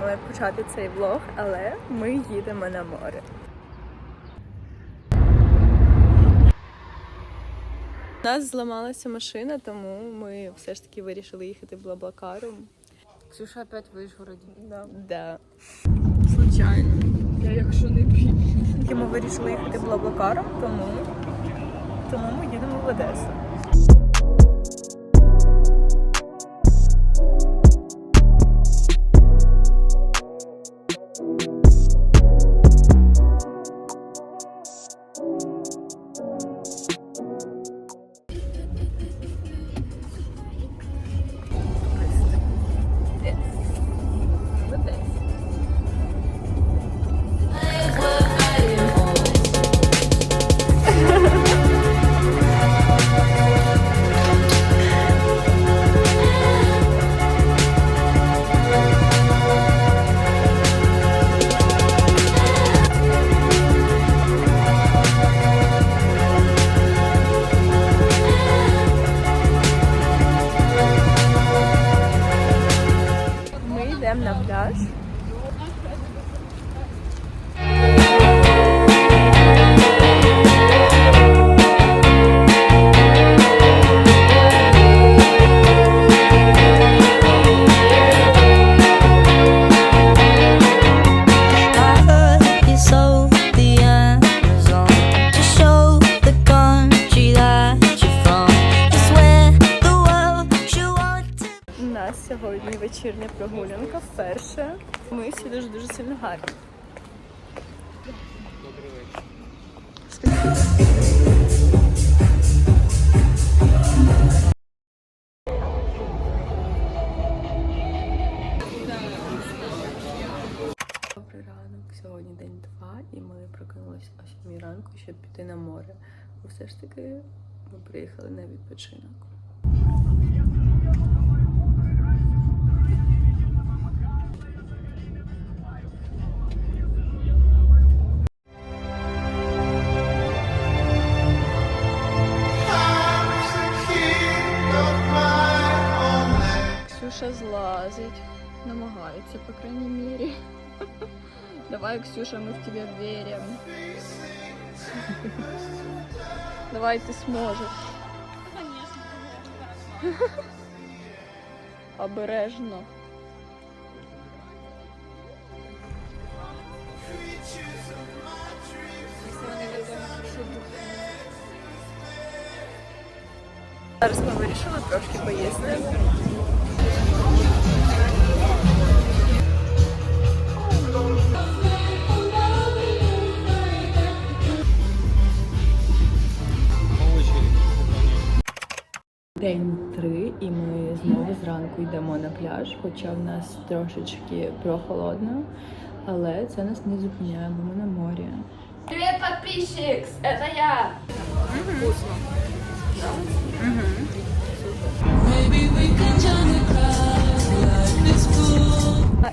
думала, почати цей влог, але ми їдемо на море. У нас зламалася машина, тому ми все ж таки вирішили їхати блаблакаром. Ксюша опять в Вишгороді. Да. Да. Случайно. Я якщо не п'ю. Ми вирішили їхати блаблакаром, тому, тому ми їдемо в Одесу. Ми всі дуже дуже сильно гарні. Добрий ранок, сьогодні день два, і ми прокинулися о 7 ранку, щоб піти на море. Бо все ж таки ми приїхали на відпочинок. Намагається, по крайней мере. Давай, Ксюша, мы в тебя верим. Давай, ты сможешь. Обережно. Зараз ми вирішили трошки поїсти. День три, і ми знову зранку йдемо на пляж, хоча в нас трошечки прохолодно, але це нас не зупиняє, бо ми на морі. Привет, подписчик! Это я!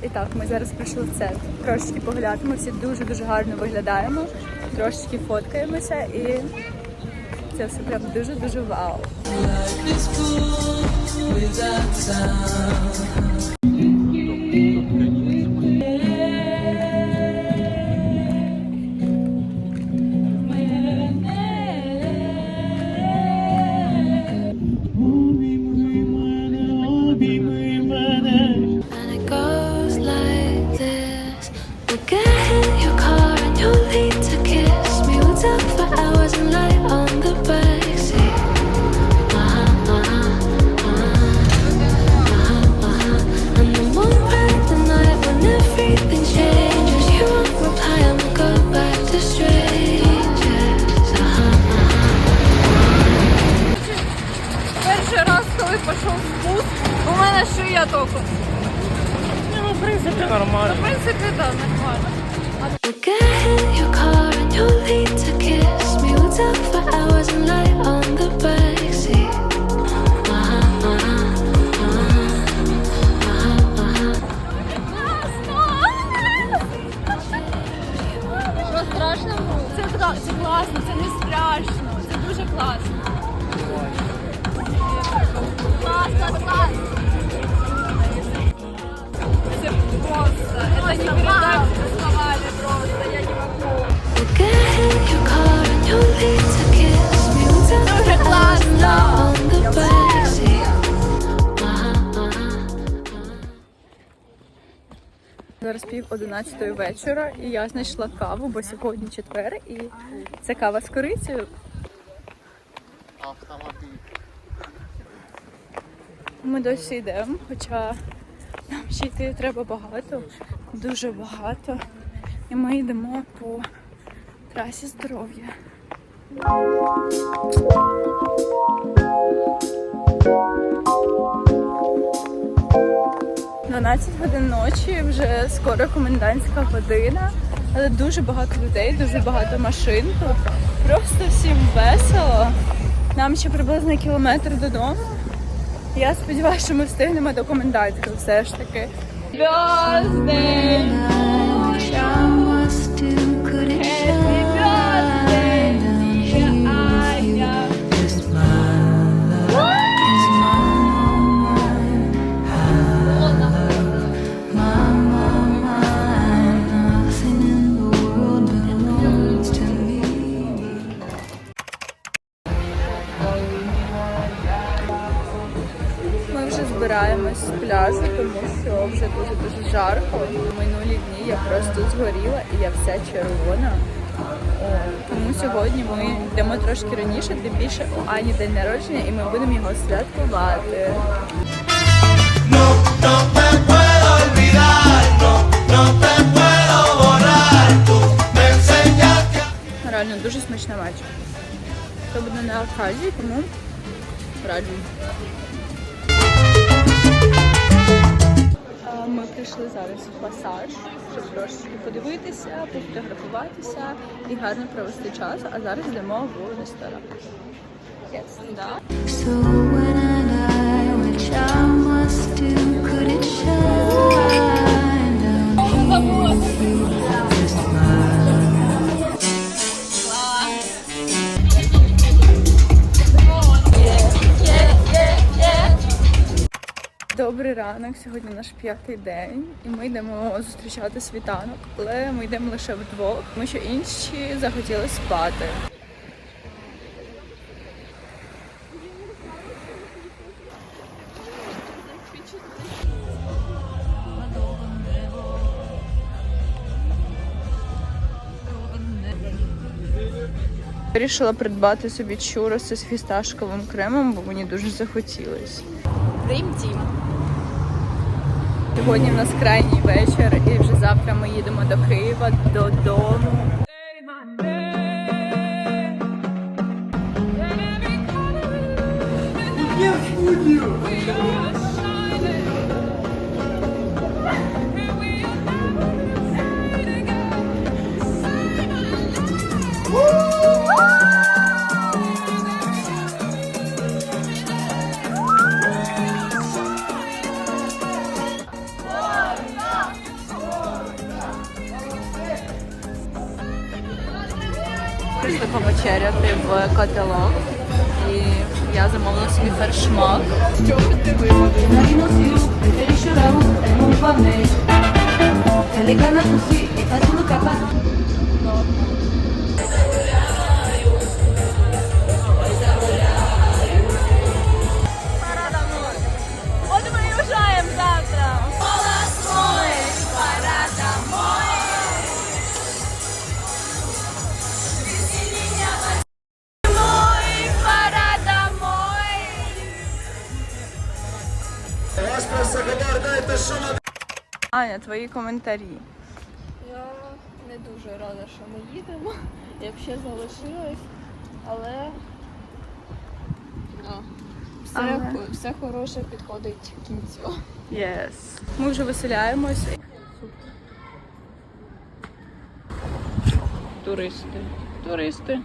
І так, ми зараз прийшли в центр. Трошечки погуляти. Ми всі дуже дуже гарно виглядаємо, трошечки фоткаємося і це все прям дуже дуже вау. катоку. Ну, в принципі, нормально. В принципі, так, да, нормально. Get in your car and you'll lead to kiss me. We'll talk for hours and lie on the bed. Зараз пів одинадцятої вечора, і я знайшла каву, бо сьогодні четвер, і це кава з корицею. Ми досі йдемо, хоча нам ще йти треба багато, дуже багато. І ми йдемо по трасі здоров'я. – 12 годин ночі, вже скоро комендантська година, але дуже багато людей, дуже багато машин тут. Просто всім весело. Нам ще приблизно кілометр додому. Я сподіваюся, що ми встигнемо до комендантського все ж таки. Birthday! Червона. Тому сьогодні ми йдемо трошки раніше, тим більше у Ані день народження, і ми будемо його святкувати. Реально дуже смачна вечір. Це буде на Аркадії, тому раджу. Прийшли зараз в пасаж, щоб трошечки подивитися, пофотографуватися і гарно провести час, а зараз йдемо в ресторан. Yes, да. So when I die, which I must do, could it shine Добрий ранок, сьогодні наш п'ятий день, і ми йдемо зустрічати світанок, але ми йдемо лише вдвох, тому що інші захотіли спати. Вирішила придбати собі чуроси з фісташковим кремом, бо мені дуже захотілось. Dream Team. Сьогодні в нас крайній вечір, і вже завтра ми їдемо до Києва додому. Повечеряти в котелок. І я замовила собі фершмак. Вот Аня, твої коментарі. Я не дуже рада, що ми їдемо. Я б ще залишилась, але а, все, Але? все хороше підходить к кінцю. Yes. Ми вже виселяємось. Туристи. Туристи.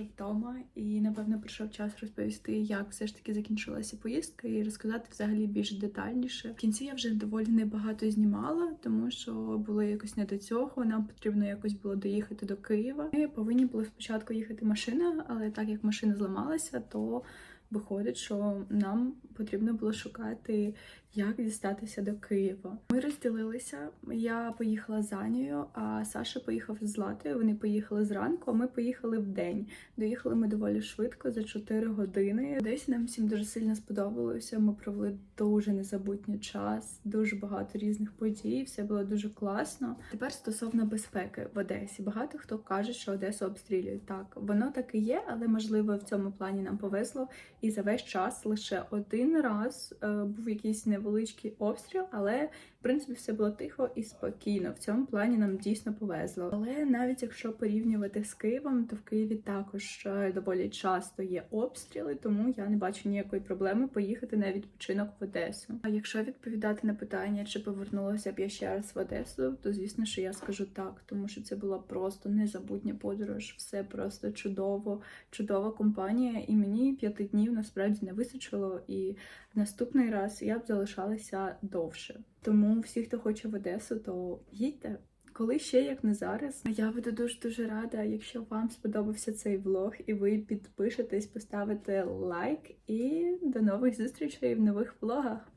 Вже вдома, і напевно прийшов час розповісти, як все ж таки закінчилася поїздка, і розказати взагалі більш детальніше. В кінці я вже доволі небагато знімала, тому що було якось не до цього. Нам потрібно якось було доїхати до Києва. Ми повинні були спочатку їхати машина, але так як машина зламалася, то виходить, що нам потрібно було шукати, як дістатися до Києва. Ми розділилися. Я поїхала з Анією, а Саша поїхав з Златою. Вони поїхали зранку, а ми поїхали в день. Доїхали ми доволі швидко за 4 години. Десь нам всім дуже сильно сподобалося. Ми провели дуже незабутній час, дуже багато різних подій. Все було дуже класно. Тепер стосовно безпеки в Одесі. Багато хто каже, що Одесу обстрілюють. Так, воно так і є, але можливо в цьому плані нам повезло. І за весь час лише один раз е, був якийсь невеличкий обстріл, але принципі все було тихо і спокійно. В цьому плані нам дійсно повезло. Але навіть якщо порівнювати з Києвом, то в Києві також е, доволі часто є обстріли, тому я не бачу ніякої проблеми поїхати на відпочинок в Одесу. А якщо відповідати на питання, чи повернулася б я ще раз в Одесу, то звісно, що я скажу так, тому що це була просто незабутня подорож, все просто чудово, чудова компанія, і мені п'яти днів насправді не вистачило. І наступний раз я б залишалася довше. Тому всі, хто хоче в Одесу, то їдьте. Коли ще як не зараз, я буду дуже дуже рада, якщо вам сподобався цей влог, і ви підпишетесь, поставите лайк. І до нових зустрічей в нових влогах.